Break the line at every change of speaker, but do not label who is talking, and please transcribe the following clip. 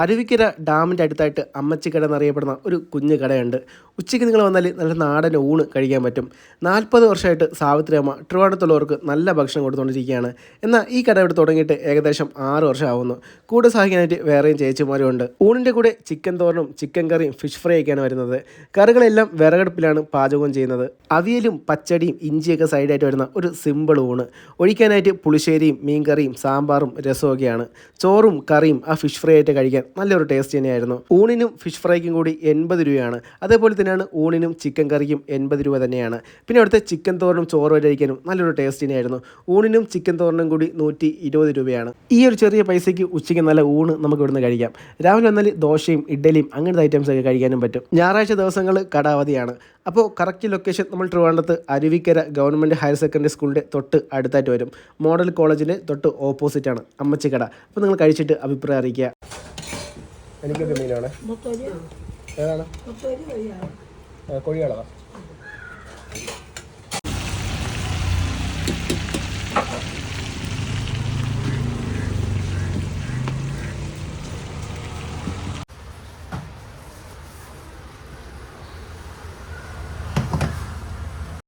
അരുവിക്കര ഡാമിന്റെ അടുത്തായിട്ട് അമ്മച്ചിക്കട എന്നറിയപ്പെടുന്ന ഒരു കുഞ്ഞു കടയുണ്ട്. ഉച്ചയ്ക്ക് നിങ്ങൾ വന്നാൽ നല്ല നാടൻ ഊണ് കഴിക്കാൻ പറ്റും. നാൽപ്പത് വർഷമായിട്ട് സാവിത്രി അമ്മ ട്രിവാണ്ടത്തുള്ളവർക്ക് നല്ല ഭക്ഷണം കൊടുത്തുകൊണ്ടിരിക്കുകയാണ്. എന്നാൽ ഈ കട ഇവിടെ തുടങ്ങിയിട്ട് ഏകദേശം ആറ് വർഷം ആവുന്നു കൂടെ സഹായിക്കാനായിട്ട് വേറെയും ചേച്ചിമാരും ഉണ്ട് ഊണിന്റെ കൂടെ ചിക്കൻ തോരനും ചിക്കൻ കറിയും ഫിഷ് ഫ്രൈ ഒക്കെയാണ് വരുന്നത്. കറികളെല്ലാം വിറകടുപ്പിലാണ് പാചകം ചെയ്യുന്നത്. അവിയലും പച്ചടിയും ഇഞ്ചിയൊക്കെ സൈഡായിട്ട് വരുന്ന ഒരു സിമ്പിൾ ഊണ്. ഒഴിക്കാനായിട്ട് പുളിശ്ശേരിയും മീൻകറിയും സാമ്പാറും രസമൊക്കെയാണ്. ചോറും കറിയും ആ ഫിഷ് ഫ്രൈ ആയിട്ട് കഴിക്കാൻ നല്ലൊരു ടേസ്റ്റ് തന്നെയായിരുന്നു. ഊണിനും ഫിഷ് ഫ്രൈക്കും കൂടി എൺപത് രൂപയാണ്. അതേപോലെ തന്നെയാണ് ഊണിനും ചിക്കൻ കറിയും എൺപത് രൂപ തന്നെയാണ്. പിന്നെ അവിടുത്തെ ചിക്കൻ തോരനും ചോറ് കഴിക്കാനും നല്ലൊരു ടേസ്റ്റ് തന്നെയായിരുന്നു. ഊണിനും ചിക്കൻ തോരനും കൂടി നൂറ്റി ഇരുപത് രൂപയാണ്. ഈ ഒരു ചെറിയ പൈസയ്ക്ക് ഉച്ചയ്ക്ക് നല്ല ഊണ് നമുക്ക് ഇവിടുന്ന് കഴിക്കാം. രാവിലെ വന്നാൽ ദോശയും ഇഡ്ഡലിയും അങ്ങനത്തെ ഐറ്റംസ് ഒക്കെ കഴിക്കാനും പറ്റും. ഞായറാഴ്ച ദിവസങ്ങൾ കട അവധിയാണ് അപ്പോൾ കറക്റ്റ് ലൊക്കേഷൻ നമ്മൾ ട്രിവാണ്ടത്ത് അരുവിക്കര ഗവൺമെന്റ് ഹയർ സെക്കൻഡറി സ്കൂളിന്റെ തൊട്ട് അടുത്തായിട്ട് വരും. മോഡൽ കോളേജിന്റെ തൊട്ട് ഓപ്പോസിറ്റാണ് അമ്മച്ചിക്കട. അപ്പോൾ നിങ്ങൾ കഴിച്ചിട്ട് അഭിപ്രായം അറിയിക്കുക. എനിക്കൊരു മീനാണ്? ഏതാണ്? കൊഴിയാളവാ